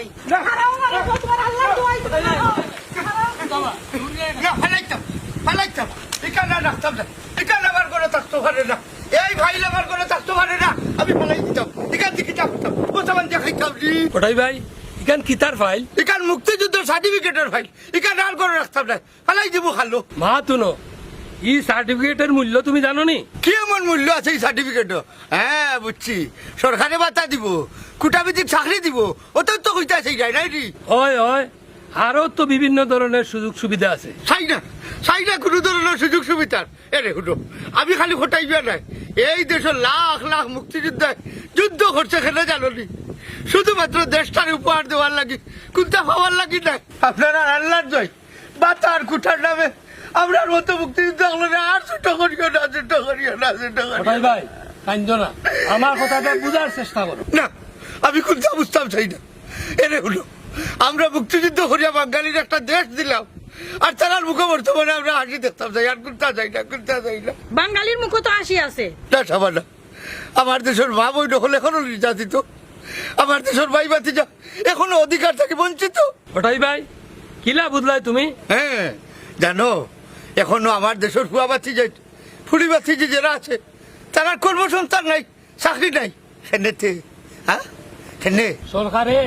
দোয়াই হারাও তোমার আল্লাহর দোয়াই না। ফালাইতাম ফালাইতাম। এখানে রাখতাম না। এখানে আমার করে থাকতে পারে না। এই ভাই আমার করে থাকতে পারে না। আমি ফালাই দিতাম। এখান থেকে চাপতাম কোথাও দেখাইতাম জি ওটাই ভাই ইখান কিতার ফাইল? এখান মুক্তিযুদ্ধ সার্টিফিকেটের ফাইল। এখানে আর করে রাখতাম না। ফালাই দিব খালো। মা তুনো। ই সার্টিফিকেটের মূল্য তুমি জানো নি কি এমন মূল্য আছে এই সার্টিফিকেট হ্যাঁ বুঝছি। সরকারে বাতা দিব কুটাবিদির চাকরি দিব ওটাও তো কইতে আছে যাই নাই রে? হয় হয়। আরও তো বিভিন্ন ধরনের সুযোগ সুবিধা আছে। চাই না চাই না কোনো ধরনের সুযোগ সুবিধার। এরে হুটো আমি খালি খোটাই বিয়া নাই। এই দেশের লাখ লাখ মুক্তিযোদ্ধায় যুদ্ধ করছে খেলে জানি শুধুমাত্র দেশটার উপহার দেওয়ার লাগি কোনটা পাওয়ার লাগি নাই। আপনারা আল্লাহর জয়। বাতার কুঠার নামে আমরার মতো মুক্তিযুদ্ধ হলো আর ছোট করিও না ছোট করিও না ছোট করিও ভাই কান্দ না। আমার কথাটা বুঝার চেষ্টা করো। না আমি কোনটা বুঝতাম চাই না। এনে হলো আমরা মুক্তিযুদ্ধ করিয়া বাঙালির একটা দেশ দিলাম আর তার মুখে বর্তমানে আমরা হাসি দেখতাম চাই আর কোনটা চাই না কোনটা চাই না। বাঙালির মুখ তো আসি আছে। না সাবানা আমার দেশের মা বই হলে এখনও নির্যাতিত। আমার দেশের ভাই বাতিজা এখনও অধিকার থেকে বঞ্চিত। ওটাই ভাই কিলা বুঝলাই তুমি? হ্যাঁ জানো এখনও আমার দেশের ফুয়া বাতি যাই ফুড়ি বাতি যে যারা আছে তারা কর্মসংস্থান নাই চাকরি নাই। সেনেতে হ্যাঁ? সেনে। সরকারে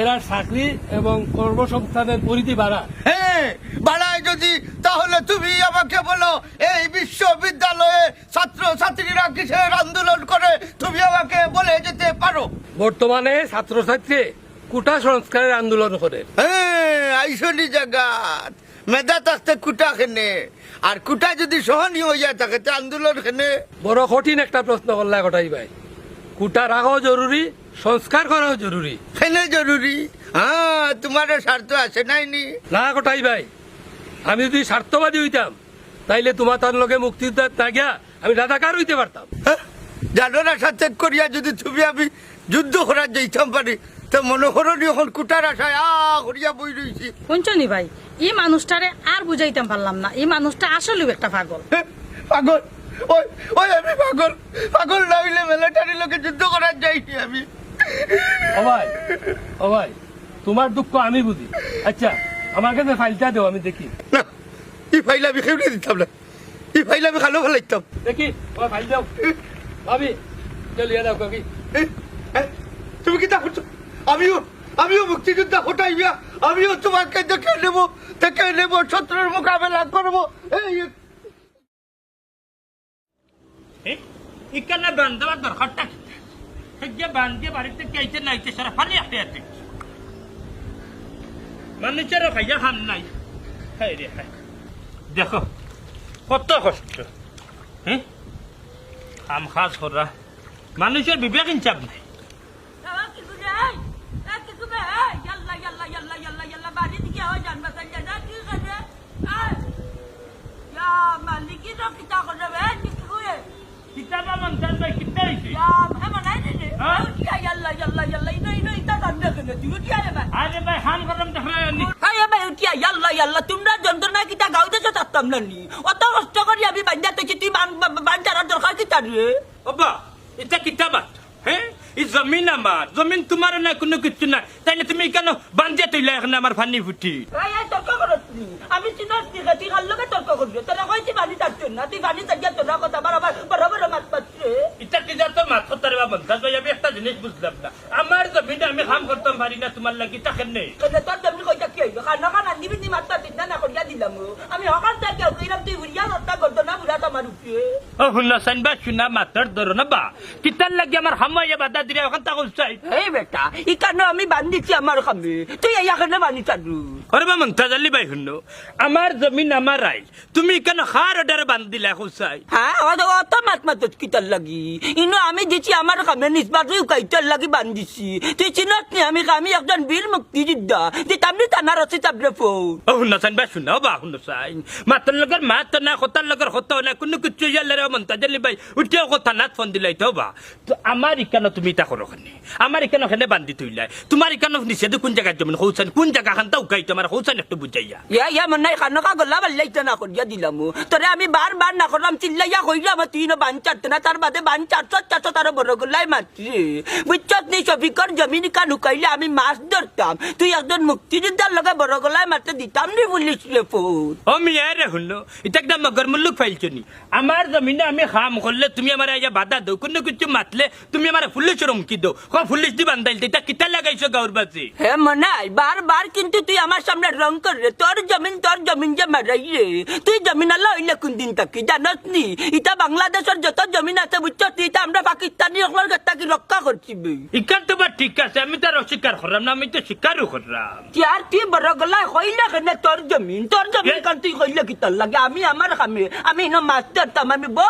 এরা চাকরি এবং কর্মসংস্থানের পরিধি বাড়া হ্যাঁ বাড়ায় যদি তাহলে তুমি আমাকে বলো এই বিশ্ববিদ্যালয়ে ছাত্র ছাত্রীরা কিসের আন্দোলন করে? তুমি আমাকে বলে যেতে পারো। বর্তমানে ছাত্রছাত্রী কোটা সংস্কারের আন্দোলন করে। হ্যাঁ আইসনি জাগাত। মেধা থাকতে কুটা খেনে। আর কুটা যদি সহনীয় হয়ে যায় থাকে তে আন্দোলন খেনে। বড় কঠিন একটা প্রশ্ন করলা ওটাই ভাই। কোটা রাখাও জরুরি সংস্কার করাও জরুরি। খেনে জরুরি। হ্যাঁ তোমার স্বার্থ আছে নাই নি? না কোটাই ভাই আমি যদি স্বার্থবাদী হইতাম তাইলে তোমার তার লগে মুক্তি না গিয়া আমি রাধাকার হইতে পারতাম। হ্যাঁ? জানো না সাথে করিয়া যদি তুমি আমি যুদ্ধ করার যাইতাম পারি তো মনে করো নি এখন কুটার আশায় আ করিয়া বই রইছি। শুনছনি ভাই? এই মানুষটারে আর বুঝাইতাম পারলাম না। এই মানুষটা আসলেও একটা পাগল। পাগল। ওই ওই আমি পাগল। পাগল না হইলে মিলিটারি লোকে যুদ্ধ করার যাইনি আমি। ও ভাই ও ভাই তোমার দুঃখ আমি বুঝি। আচ্ছা আমার কাছে ফাইলটা দেও আমি দেখি। না এই ফাইল আমি খেয়ে দিতাম না? এই ফাইল আমি খালো ফেলাইতাম দেখি ও ভাইল দাও। ভাবি চলিয়ে দাও এ, তুমি কি তা করছ? আমিও আমিও মুক্তিযোদ্ধা হটাইয়া আমিও তোমাকে দেখে নেব দেখে নেব, শত্রুর মোকাবেলা করব। এই ইকানা বান্ধাবার দরকারটা কি? সেজ্ঞা বান্ধিয়ে বাড়িতে চাইতে নাইতে সারা একটা আছে। মানুষেরও খাইয়া খান নাই। হাই রে হাই দেখো, কত কষ্ট। হ্যাঁ খাম খাস মানুষের বিবেক ইনচাপ নাই কিতাবা মন্তান ভাই কিতা হইছে আরে ভাই হান করলাম দেখা কিতা কষ্ট করি আমি বান্ধা তো তুই বান্ধার দরকার কিতা রে বাবা এটা কিতাবাত হ্যাঁ এই জমিন আমার জমিন তোমার না কোনো কিছু না তাইলে তুমি কেন বান্ধিয়া তৈলে এখন আমার ফানি ফুটি তর্ক করত আমি চিনার তুই কার লগে তর্ক করবি তোরা কইছি বানি থাকছ না তুই বানি থাকিয়া তোরা কথা বরাবর বরাবর মাত পাচ্ছে এটা কি যা তোর মাথা তারে বা মন্তাজ ভাই আমি একটা জিনিস বুঝলাম না। আমার জমিনে আমি কাম করতাম পারি না তোমার লাগি তাকে নেই। তোর জমি কইতা কি হইল খানা খানা নিবি নি মাত পাচ্ছিস না না করিয়া দিলাম ও। আমি হকার থেকে কইলাম তুই উড়িয়া হত্যা করতো না বুড়া তোমার শুনা সাইনবা শুনা মাথার ধরো না বা কিতার লাগি আমার হামাইয়া বাধা দিলে ওখান তাকে চাই এই বেটা ই কারণে আমি বান্ধিছি আমার খামে তুই এই এখানে বানি চালু ওরে বা মন্তাজ আলী ভাই শুনো আমার জমিন আমার আইল তুমি কেন খার অর্ডারে বান্ধ হ্যাঁ অত অত মাত মাত কিতার লাগি ইনো আমি দিছি আমার খামে নিসবাত কাইতার লাগি বান্ধিছি তুই চিনত নি আমি আমি একজন বীর মুক্তিযোদ্ধা যে তামনি থানার আছে তাবলে ফোন ও শুনা সাইনবা শুনা বা শুনো সাইন মাতার লগর মাত না খতার লগর খতা না কোনো কিছু ইয়ালে মন্তাজালি ভাই উঠিয়া কথা নাথ ফোন দিলাই তো বা তো আমার ইকানো তুমি ইটা করো খানে আমার ইকানো খানে বান্ধি থইলাই তোমার ইকানো নিচে কোন জায়গায় জমিন হৌসান কোন জায়গা খান তাও গাই তোমার হৌসান একটু বুঝাইয়া ইয়া ইয়া মনে হয় খানো কা গলা বাল্লাইতে না করিয়া দিলাম তোরে আমি বার বার না করলাম চিল্লাইয়া কইলাম তুই না বান চারতে না তার বাদে বান চারশো চারশো তার বড় গলাই মাত্রি বুঝছত নি শফিকর জমিন কা নুকাইলে আমি মাছ ধরতাম তুই একজন মুক্তিযোদ্ধার লগে বড় গলাই মারতে দিতাম নি বলিস রে ফোন ও মিয়া রে শুনলো। এটা একটা মগর মুল্লুক ফাইলছনি আমার জমিনে আমি খাম করলে তুমি আমার আইয়া বাধা দাও কোনো কিছু মাতলে তুমি আমার পুলিশ রমকি দাও ক পুলিশ দি বান্ধাইল এটা কিতা লাগাইছো গাঁর বাজে হে মনাই বার বার কিন্তু তুই আমার সামনে রং কর রে তোর জমিন তোর জমিন যে মারাই রে তুই জমিন আল্লাহ হইলে কোন দিন থাকি জানত নি ইটা বাংলাদেশের যত জমিন আছে বুঝছ তুই ইটা আমরা পাকিস্তানি সকলের কি রক্ষা করছি। ইকান তো বা ঠিক আছে আমি তার অস্বীকার করলাম না আমি তো স্বীকারও করলাম কি আর তুই বড় গলায় হইলে কেনে তোর জমিন তোর জমিন কান তুই হইলে কি তোর লাগে আমি আমার খামে আমি ইনো মাছ ধরতাম আমি বহুত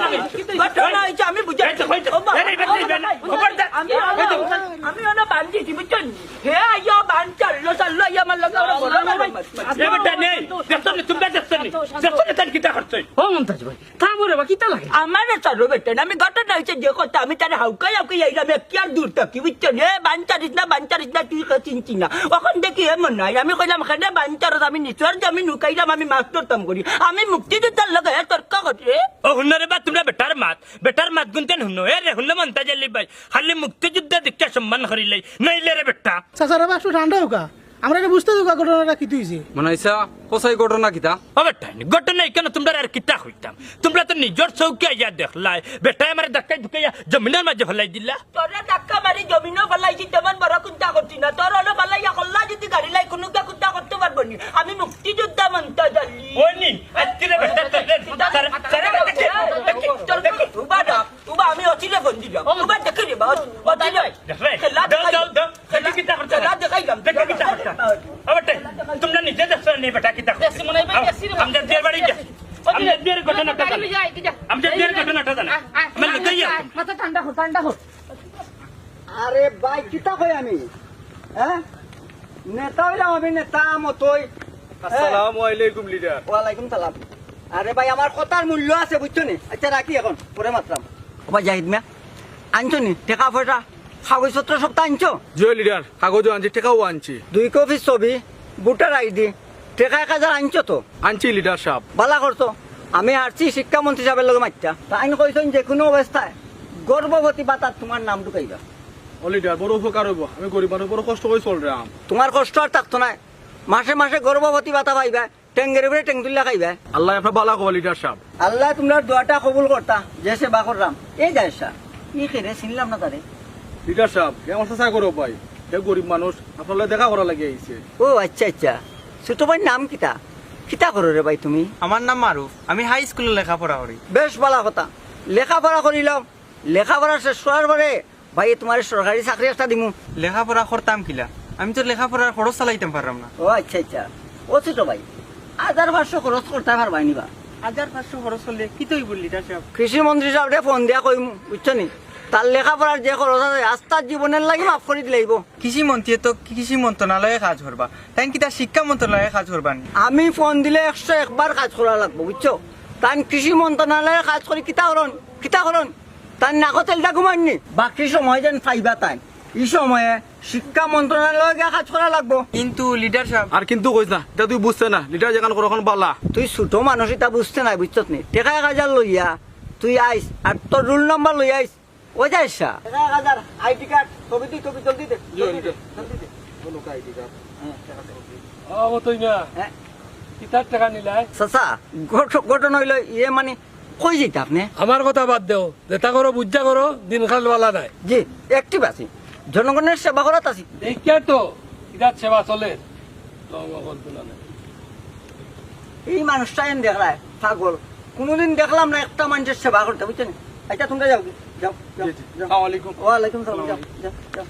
ঘটনা হয়েছে যে কথা আমি তার হাউকাই হাউকাই আইলাম কি আর দূর থাকি বুঝছেন হে বাঞ্চারিস না বাঞ্চারিস না তুই চিনছি না। ওখান থেকে হে মনে হয় আমি কইলাম খেলে বাঞ্চারত আমি নিচর আমি নুকাইলাম আমি মাছ ধরতাম করি। আমি মুক্তিযোদ্ধার লগে হে তর্ক করছে ও হুন্ন বা তোমরা বেটার মাত বেটার মাত গুনতেন হুন্ন এ রে হুন্ন মন্তা জালি ভাই খালি মুক্তিযুদ্ধ দীক্ষা সম্মান করিলাই নইলে রে বেটা। চাচারা বা একটু ঠান্ডা হোকা আমরা এটা বুঝতে তো ঘটনাটা কি তুইছে মানে ইসা কোসাই ঘটনা কিতা ও বেটা ঘটনা কেন তোমরা আর কিতা হইতাম? তোমরা তো নিজর চৌকে আইয়া দেখলাই বেটা আমার ধাক্কা ঢুকাইয়া জমিনের মাঝে ফেলাই দিলা। তোরা ধাক্কা মারি জমিনও ফেলাইছি তেমন বড় কুন্তা করছি না। তোর হলো ফেলাইয়া কল্লা যদি গাড়ি লাই কোনো কুন্তা করতে পারব নি। আমি মুক্তিযোদ্ধা মন্তা জানি ওনি আজকে বেটা তারে তারে দেখে আমি অচিরে বন্দি যাম উবা দেখে রে বাস অচিরে দেখলে খেলা দাও দেখাই দাও দাও দেখে কিতা করতে খেলা দেখাইলাম দেখে কিতা করতে ও বেটা তোমরা নিজে দেখছ নি বেটা কিতা করতে বেশি মনে হয় ভাই, বেশি রে বাবা। আমাদের বিয়ের বাড়ি যা ঠান্ডা ঠান্ডা হোক আরে ভাই কিতা কই আমি হ্যাঁ নেতা হইলাম আমি নেতা মতই আসসালামু আলাইকুম লিডার ওয়ালাইকুম সালাম আরে ভাই আমার কথার মূল্য আছে বুঝছ নি আচ্ছা রাখি এখন পরে মাত্রাম ও ভাই জাহিদ মিয়া আনছো নি টেকা পয়সা কাগজপত্র সব তো আনছো জয় লিডার কাগজ আনছি টেকাও আনছি দুই কপি ছবি ভোটার আইডি টেকা এক হাজার আনছো তো আনছি লিডার সাহেব বালা করছ আমি আসছি শিক্ষামন্ত্রী সাহেবের লগে মাত্রা তা আইন কইছেন যে কোনো অবস্থায় গর্ভবতী পাতার তোমার নাম ঢুকাইবা। ও লিডার বড় উপকার হইব। আমি গরিব মানুষ বড় কষ্ট করে চল রাম তোমার কষ্ট আর থাকতো না। মাসে মাসে গর্ভবতী পাতা পাইবা টেঙ্গের উপরে টেং তুল্লা খাইবা। আল্লাহ আপনার বালা কবা লিডার সাহেব। আল্লাহ তোমরা দোয়াটা কবুল করতা যে সেবা করলাম এই যাইসা ই খেরে চিনলাম না তারে। লিডার সাহেব কে আমার চেষ্টা করো ভাই? হে গরিব মানুষ আপনার দেখা করা লাগে আইছে। ও আচ্ছা আচ্ছা। ছোট ভাইয়ের নাম কিতা কিতা করো রে ভাই তুমি? আমার নাম মারুফ। আমি হাই স্কুলে লেখাপড়া করি। বেশ ভালো কথা। লেখাপড়া করিলাম। লেখাপড়া শেষ করার পরে ভাই তোমার সরকারি চাকরি একটা দিমু। লেখাপড়া করতাম কিলা? আমি তো লেখাপড়ার খরচ চালাইতাম পারলাম না। ও আচ্ছা আচ্ছা। ও ছোট ভাই হাজার পাঁচশো খরচ করতে পারবাই নিবা। হাজার পাঁচশো খরচ করলে কি তুই বললি সাহেব কৃষি মন্ত্রী সাহেবরে ফোন দিয়া কইমু বুঝছ নি? তার লেখাপড়ার যে খরচ আছে আস্তার জীবনের লাগি মাফ করে দিলাইব কৃষি মন্ত্রী তো কৃষি মন্ত্রণালয়ে কাজ করবা। তাই কি তার শিক্ষা মন্ত্রণালয়ে কাজ করবা নি? আমি ফোন দিলে একশো একবার কাজ করা লাগবো বুঝছ? তান কৃষি মন্ত্রণালয়ে কাজ করি কিতা করন? কিতা করন? তার নাকো তেলটা ঘুমাননি বাকি সময় যেন পাইবা তাই এই সময়ে শিক্ষা মন্ত্রণালয়ে গিয়ে কাজ করা লাগবো। কিন্তু লিডার সাহেব আর কিন্তু কইস না এটা তুই বুঝছে না লিডার যেখান করো এখন বালা তুই ছোট মানুষ এটা বুঝতে নাই বুঝছত নি? টেকা এক হাজার লইয়া তুই আইস আর তোর রুল নাম্বার লই আইস। ও যাইস আইডি কার্ড তুই জলদি দে জলদি দে, জলদি দে। টাকা দে। ও মতই না হ্যাঁ। কিতার টাকা নিলাই চাচা ঘটনা হইল ইয়ে মানে কই যেতে আপনি? আমার কথা বাদ দেও। যেটা করো বুঝা করো দিনকাল বালা নাই। জি অ্যাক্টিভ আছি। জনগণের সেবা করাত আছি। দেখিয়া তো ইদার সেবা চলে? এই মানুষটা এম দেখলায় পাগল। কোনোদিন দেখলাম না একটা মানুষের সেবা করতে বুঝছেন? আচ্ছা তোমরা যাও? যাও যাও যাও। আসসালামু আলাইকুম। ওয়ালাইকুম সালাম আসসালাম যাও যাও।